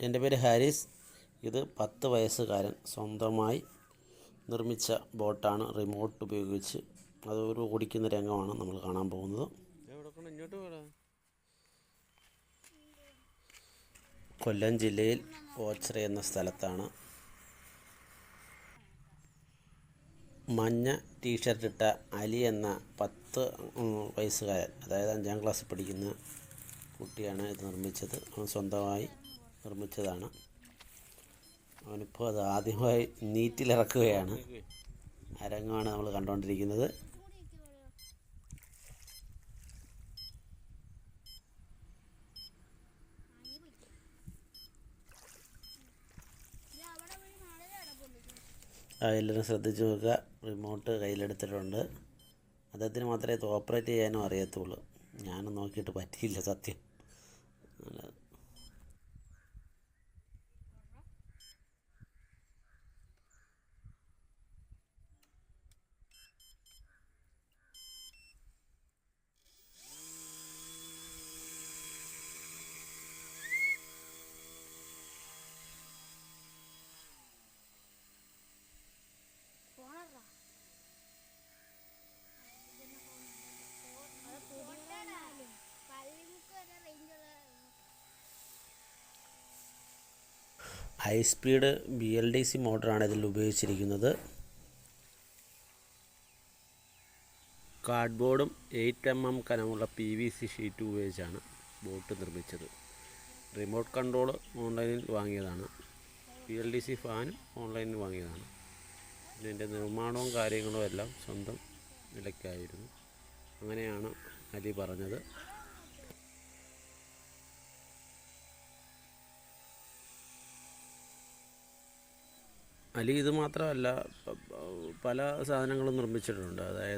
എന്റെ പേര് ഹാരിസ്. ഇത് പത്ത് വയസ്സുകാരൻ സ്വന്തമായി നിർമ്മിച്ച ബോട്ടാണ് റിമോട്ട് ഉപയോഗിച്ച് അത് ഒരു ഓടിക്കുന്ന രംഗമാണ് നമ്മൾ കാണാൻ പോകുന്നത്. കൊല്ലം ജില്ലയിൽ ഓച്ചറ എന്ന സ്ഥലത്താണ് മഞ്ഞ ടീഷർട്ട് ഇട്ട അലി എന്ന പത്ത് വയസ്സുകാരൻ അതായത് അഞ്ചാം ക്ലാസ്സിൽ പഠിക്കുന്ന കുട്ടിയാണ് ഇത് നിർമ്മിച്ചത്. അവൻ സ്വന്തമായി നിർമ്മിച്ചതാണ്. അവനിപ്പോൾ അത് ആദ്യമായി നീറ്റിലിറക്കുകയാണ്. അരങ്ങമാണ് നമ്മൾ കണ്ടുകൊണ്ടിരിക്കുന്നത് എല്ലാവരും ശ്രദ്ധിച്ച് നോക്കുക. റിമോട്ട് കയ്യിലെടുത്തിട്ടുണ്ട്. അദ്ദേഹത്തിന് മാത്രമേ ഇത് ഓപ്പറേറ്റ് ചെയ്യാനും അറിയത്തുള്ളൂ. ഞാനും നോക്കിയിട്ട് പറ്റിയില്ല സത്യം. High speed B L D C മോട്ടറാണ് ഇതിൽ ഉപയോഗിച്ചിരിക്കുന്നത്. കാർഡ്ബോർഡും എയ്റ്റ് എം എം കനമുള്ള പി വി സി ഷീറ്റ് ഉപയോഗിച്ചാണ് ബോട്ട് നിർമ്മിച്ചത്. റിമോട്ട് കൺട്രോൾ ഓൺലൈനിൽ വാങ്ങിയതാണ്. പി എൽ ഡി സി ഫാനും ഓൺലൈനിൽ വാങ്ങിയതാണ്. ഇതിന്റെ നിർമ്മാണവും കാര്യങ്ങളും എല്ലാം സ്വന്തം നിലയ്ക്കായിരുന്നു. അങ്ങനെയാണ് അലി പറഞ്ഞത്. അലി ഇത് മാത്രമല്ല പല സാധനങ്ങളും നിർമ്മിച്ചിട്ടുണ്ട്. അതായത്